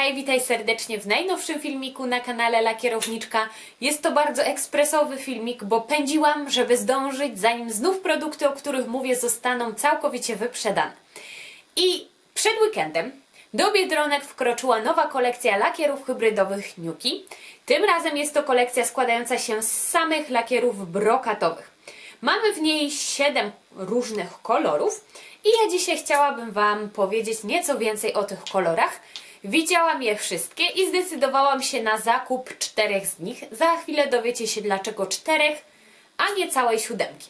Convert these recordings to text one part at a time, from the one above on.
Hej, witaj serdecznie w najnowszym filmiku na kanale Lakierowniczka. Jest to bardzo ekspresowy filmik, bo pędziłam, żeby zdążyć, zanim znów produkty, o których mówię, zostaną całkowicie wyprzedane. I przed weekendem do Biedronek wkroczyła nowa kolekcja lakierów hybrydowych Nuki. Tym razem jest to kolekcja składająca się z samych lakierów brokatowych. Mamy w niej 7 różnych kolorów i ja dzisiaj chciałabym Wam powiedzieć nieco więcej o tych kolorach. Widziałam je wszystkie i zdecydowałam się na zakup czterech z nich. Za chwilę dowiecie się dlaczego czterech, a nie całej siódemki.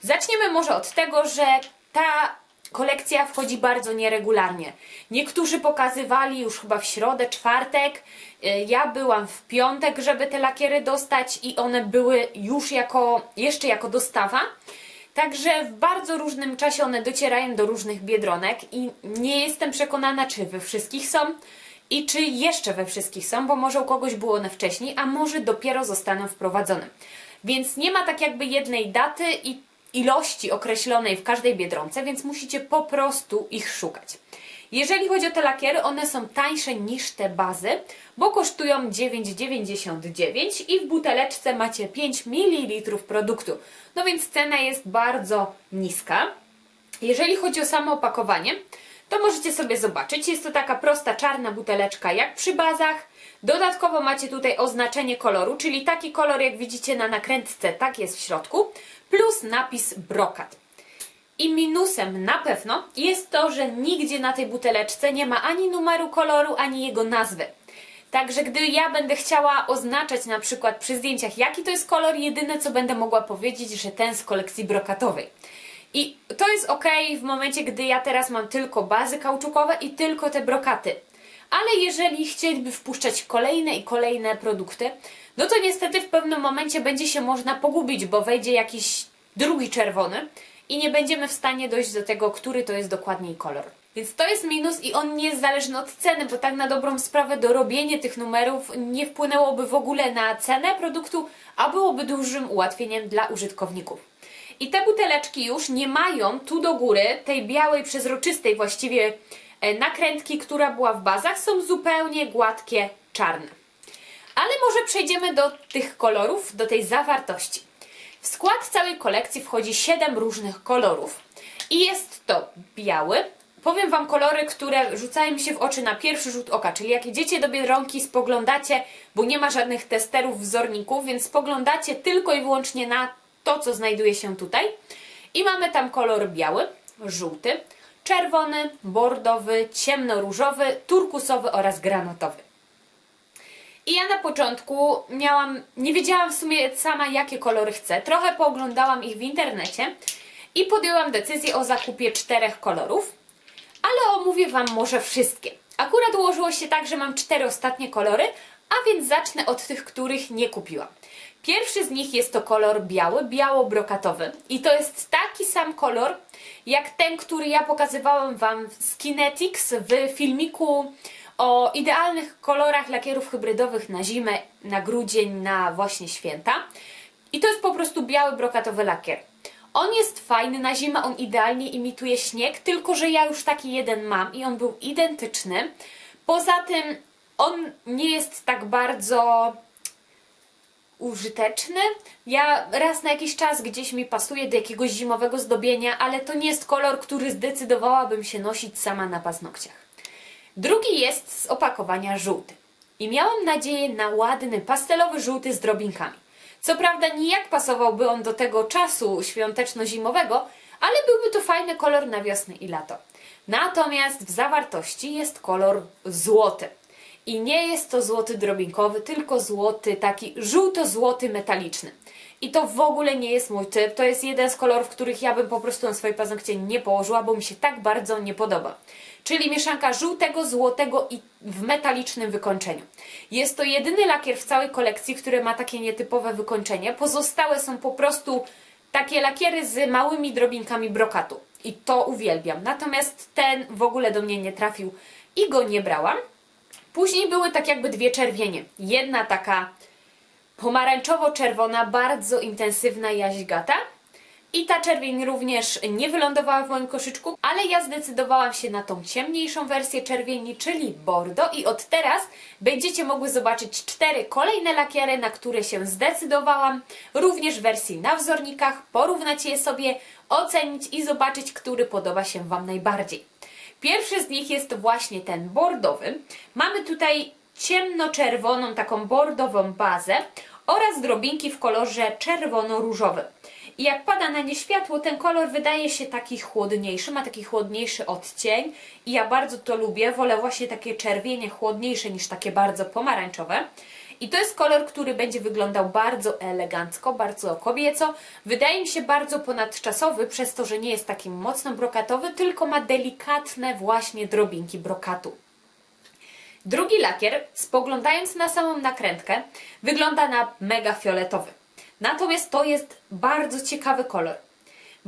Zaczniemy może od tego, że ta kolekcja wchodzi bardzo nieregularnie. Niektórzy pokazywali już chyba w środę, czwartek. Y, Ja byłam w piątek, żeby te lakiery dostać i one były już jako, jeszcze jako dostawa. Także w bardzo różnym czasie one docierają do różnych biedronek i nie jestem przekonana, czy we wszystkich są i czy jeszcze we wszystkich są, bo może u kogoś było one wcześniej, a może dopiero zostaną wprowadzone. Więc nie ma tak jakby jednej daty i ilości określonej w każdej biedronce, więc musicie po prostu ich szukać. Jeżeli chodzi o te lakiery, one są tańsze niż te bazy, bo kosztują 9,99 i w buteleczce macie 5 ml produktu. No więc cena jest bardzo niska. Jeżeli chodzi o samo opakowanie, to możecie sobie zobaczyć. Jest to taka prosta czarna buteleczka jak przy bazach. Dodatkowo macie tutaj oznaczenie koloru, czyli taki kolor jak widzicie na nakrętce, tak jest w środku, plus napis brokat. I minusem na pewno jest to, że nigdzie na tej buteleczce nie ma ani numeru koloru, ani jego nazwy. Także gdy ja będę chciała oznaczać na przykład przy zdjęciach jaki to jest kolor, jedyne co będę mogła powiedzieć, że ten z kolekcji brokatowej. I to jest ok w momencie, gdy ja teraz mam tylko bazy kauczukowe i tylko te brokaty. Ale jeżeli chcieliby wpuszczać kolejne i kolejne produkty, no to niestety w pewnym momencie będzie się można pogubić, bo wejdzie jakiś drugi czerwony i nie będziemy w stanie dojść do tego, który to jest dokładniej kolor. Więc to jest minus i on nie jest zależny od ceny, bo tak na dobrą sprawę dorobienie tych numerów nie wpłynęłoby w ogóle na cenę produktu, a byłoby dużym ułatwieniem dla użytkowników. I te buteleczki już nie mają tu do góry tej białej, przezroczystej właściwie e, nakrętki, która była w bazach, są zupełnie gładkie, czarne. Ale może przejdziemy do tych kolorów, do tej zawartości. W skład całej kolekcji wchodzi 7 różnych kolorów. I jest to biały. Powiem Wam kolory, które rzucają mi się w oczy na pierwszy rzut oka, czyli jak idziecie do Biedronki, spoglądacie, bo nie ma żadnych testerów, wzorników, więc spoglądacie tylko i wyłącznie na to, co znajduje się tutaj. I mamy tam kolor biały, żółty, czerwony, bordowy, ciemnoróżowy, turkusowy oraz granatowy. I ja na początku miałam, nie wiedziałam w sumie sama jakie kolory chcę. Trochę pooglądałam ich w internecie i podjęłam decyzję o zakupie czterech kolorów, ale omówię Wam może wszystkie. Akurat ułożyło się tak, że mam cztery ostatnie kolory, a więc zacznę od tych, których nie kupiłam. Pierwszy z nich jest to kolor biały, biało-brokatowy i to jest taki sam kolor jak ten, który ja pokazywałam Wam z Kinetics w filmiku o idealnych kolorach lakierów hybrydowych na zimę, na grudzień, na właśnie święta. I to jest po prostu biały brokatowy lakier. On jest fajny na zimę, on idealnie imituje śnieg, tylko że ja już taki jeden mam i on był identyczny. Poza tym on nie jest tak bardzo użyteczny. Ja raz na jakiś czas gdzieś mi pasuje do jakiegoś zimowego zdobienia, ale to nie jest kolor, który zdecydowałabym się nosić sama na paznokciach. Drugi jest z opakowania żółty. I miałam nadzieję na ładny, pastelowy żółty z drobinkami. Co prawda nijak pasowałby on do tego czasu świąteczno-zimowego, ale byłby to fajny kolor na wiosnę i lato. Natomiast w zawartości jest kolor złoty. I nie jest to złoty drobinkowy, tylko złoty taki żółto-złoty metaliczny. I to w ogóle nie jest mój typ. To jest jeden z kolorów, których ja bym po prostu na swoje paznokcie nie położyła, bo mi się tak bardzo nie podoba. Czyli mieszanka żółtego, złotego i w metalicznym wykończeniu. Jest to jedyny lakier w całej kolekcji, który ma takie nietypowe wykończenie. Pozostałe są po prostu takie lakiery z małymi drobinkami brokatu. I to uwielbiam. Natomiast ten w ogóle do mnie nie trafił i go nie brałam. Później były tak jakby dwie czerwienie. Jedna taka pomarańczowo-czerwona, bardzo intensywna jaźgata. I ta czerwień również nie wylądowała w moim koszyczku, ale ja zdecydowałam się na tą ciemniejszą wersję czerwieni, czyli bordo i od teraz będziecie mogły zobaczyć cztery kolejne lakiery, na które się zdecydowałam, również w wersji na wzornikach, porównać je sobie, ocenić i zobaczyć, który podoba się Wam najbardziej. Pierwszy z nich jest właśnie ten bordowy. Mamy tutaj ciemnoczerwoną, taką bordową bazę oraz drobinki w kolorze czerwono-różowym. I jak pada na nie światło, ten kolor wydaje się taki chłodniejszy, ma taki chłodniejszy odcień i ja bardzo to lubię, wolę właśnie takie czerwienie chłodniejsze niż takie bardzo pomarańczowe. I to jest kolor, który będzie wyglądał bardzo elegancko, bardzo kobieco. Wydaje mi się bardzo ponadczasowy, przez to, że nie jest taki mocno brokatowy, tylko ma delikatne właśnie drobinki brokatu. Drugi lakier, spoglądając na samą nakrętkę, wygląda na mega fioletowy. Natomiast to jest bardzo ciekawy kolor.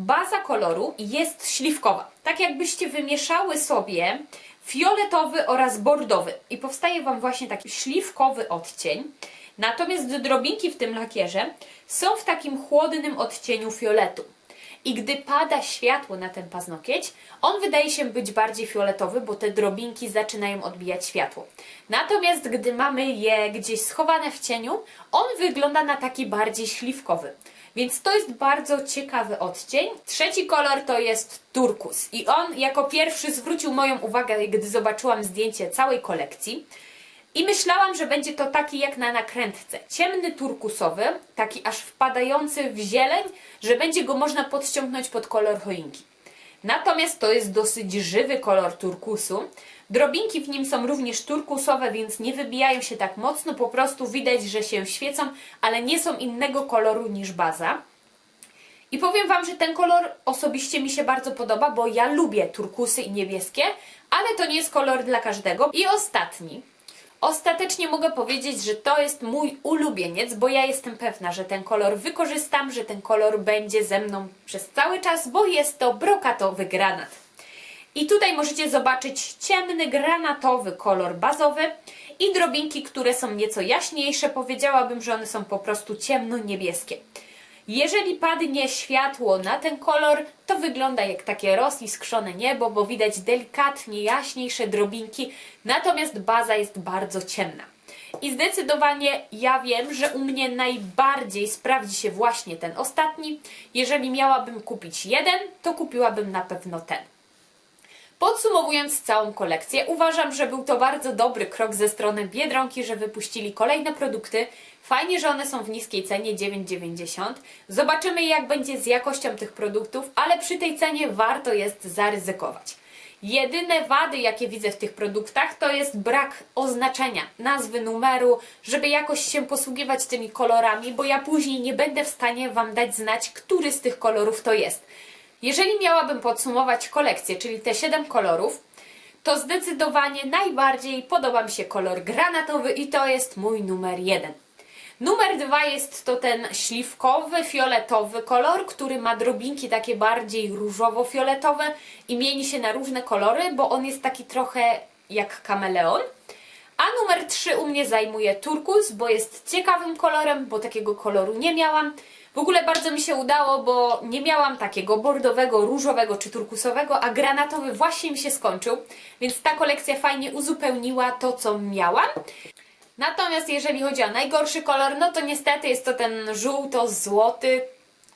Baza koloru jest śliwkowa. Tak jakbyście wymieszały sobie fioletowy oraz bordowy i powstaje Wam właśnie taki śliwkowy odcień. Natomiast drobinki w tym lakierze są w takim chłodnym odcieniu fioletu. I gdy pada światło na ten paznokieć, on wydaje się być bardziej fioletowy, bo te drobinki zaczynają odbijać światło. Natomiast gdy mamy je gdzieś schowane w cieniu, on wygląda na taki bardziej śliwkowy. Więc to jest bardzo ciekawy odcień. Trzeci kolor to jest turkus. I on jako pierwszy zwrócił moją uwagę, gdy zobaczyłam zdjęcie całej kolekcji. I myślałam, że będzie to taki jak na nakrętce. Ciemny turkusowy, taki aż wpadający w zieleń, że będzie go można podciągnąć pod kolor choinki. Natomiast to jest dosyć żywy kolor turkusu. Drobinki w nim są również turkusowe, więc nie wybijają się tak mocno, po prostu widać, że się świecą, ale nie są innego koloru niż baza. I powiem Wam, że ten kolor osobiście mi się bardzo podoba, bo ja lubię turkusy i niebieskie, ale to nie jest kolor dla każdego. I ostatni. Ostatecznie mogę powiedzieć, że to jest mój ulubieniec, bo ja jestem pewna, że ten kolor wykorzystam, że ten kolor będzie ze mną przez cały czas, bo jest to brokatowy granat. I tutaj możecie zobaczyć ciemny granatowy kolor bazowy i drobinki, które są nieco jaśniejsze. Powiedziałabym, że one są po prostu ciemno-niebieskie. Jeżeli padnie światło na ten kolor, to wygląda jak takie roziskrzone niebo, bo widać delikatnie jaśniejsze drobinki, natomiast baza jest bardzo ciemna. I zdecydowanie ja wiem, że u mnie najbardziej sprawdzi się właśnie ten ostatni. Jeżeli miałabym kupić jeden, to kupiłabym na pewno ten. Podsumowując całą kolekcję, uważam, że był to bardzo dobry krok ze strony Biedronki, że wypuścili kolejne produkty. Fajnie, że one są w niskiej cenie 9,90. Zobaczymy jak będzie z jakością tych produktów, ale przy tej cenie warto jest zaryzykować. Jedyne wady, jakie widzę w tych produktach, to jest brak oznaczenia, nazwy numeru, żeby jakoś się posługiwać tymi kolorami, bo ja później nie będę w stanie Wam dać znać, który z tych kolorów to jest. Jeżeli miałabym podsumować kolekcję, czyli te 7 kolorów, to zdecydowanie najbardziej podoba mi się kolor granatowy i to jest mój numer 1. Numer 2 jest to ten śliwkowy, fioletowy kolor, który ma drobinki takie bardziej różowo-fioletowe i mieni się na różne kolory, bo on jest taki trochę jak kameleon. A numer 3 u mnie zajmuje turkus, bo jest ciekawym kolorem, bo takiego koloru nie miałam. W ogóle bardzo mi się udało, bo nie miałam takiego bordowego, różowego czy turkusowego, a granatowy właśnie mi się skończył, więc ta kolekcja fajnie uzupełniła to, co miałam. Natomiast jeżeli chodzi o najgorszy kolor, no to niestety jest to ten żółto-złoty,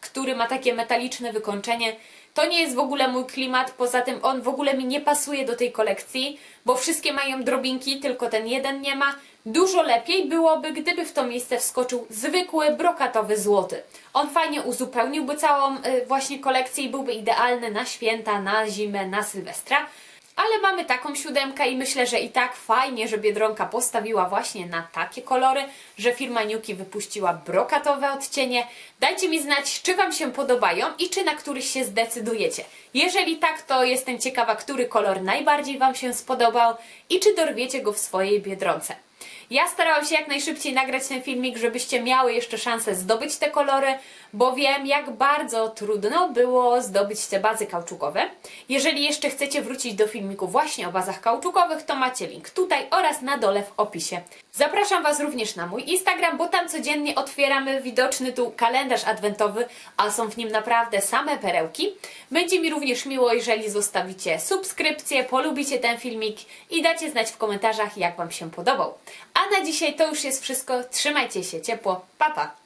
który ma takie metaliczne wykończenie. To nie jest w ogóle mój klimat, poza tym on w ogóle mi nie pasuje do tej kolekcji, bo wszystkie mają drobinki, tylko ten jeden nie ma. Dużo lepiej byłoby, gdyby w to miejsce wskoczył zwykły brokatowy złoty. On fajnie uzupełniłby całą y, właśnie kolekcję i byłby idealny na święta, na zimę, na Sylwestra. Ale mamy taką siódemkę i myślę, że i tak fajnie, że Biedronka postawiła właśnie na takie kolory, że firma Niuki wypuściła brokatowe odcienie. Dajcie mi znać, czy Wam się podobają i czy na któryś się zdecydujecie. Jeżeli tak, to jestem ciekawa, który kolor najbardziej Wam się spodobał i czy dorwiecie go w swojej Biedronce. Ja starałam się jak najszybciej nagrać ten filmik, żebyście miały jeszcze szansę zdobyć te kolory, bo wiem jak bardzo trudno było zdobyć te bazy kauczukowe. Jeżeli jeszcze chcecie wrócić do filmiku właśnie o bazach kauczukowych, to macie link tutaj oraz na dole w opisie. Zapraszam Was również na mój Instagram, bo tam codziennie otwieramy widoczny tu kalendarz adwentowy, a są w nim naprawdę same perełki. Będzie mi również miło, jeżeli zostawicie subskrypcję, polubicie ten filmik i dacie znać w komentarzach, jak Wam się podobał. A na dzisiaj to już jest wszystko. Trzymajcie się ciepło. Pa, pa!